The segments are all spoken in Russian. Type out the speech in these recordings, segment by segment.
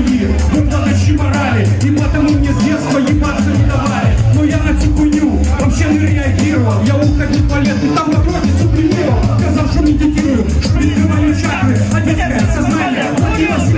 мои, выдалочи морали И потому мне с детства ебаться не давали. Но я на эту хуйню вообще не реагировал. Я уходил в туалет и там напротив сублимировал. Сказал, что медитирую, что не говорю чакры. А Детское сознание, Владимир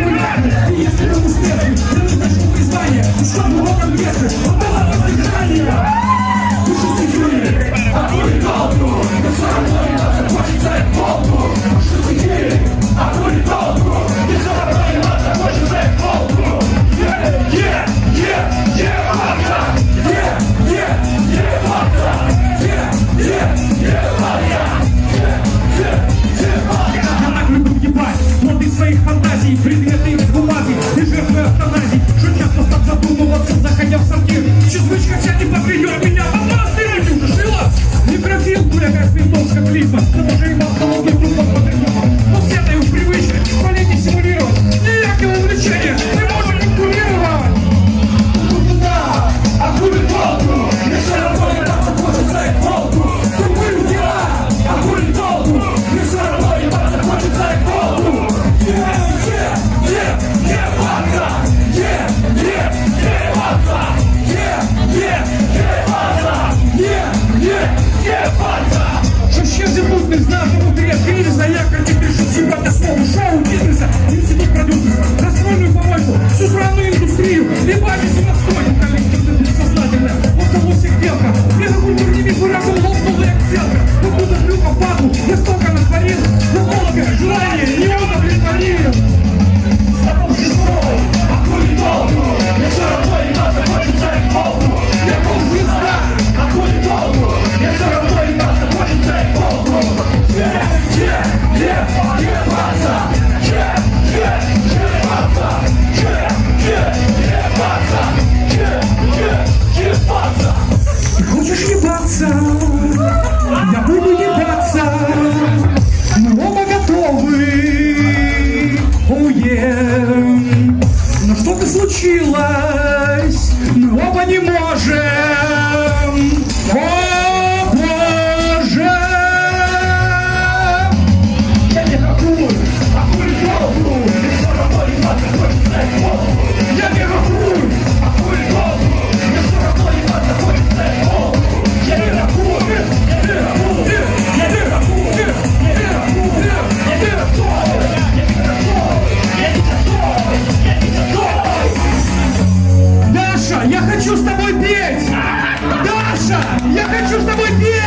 pra descer o chão Саша, я хочу с тобой петь!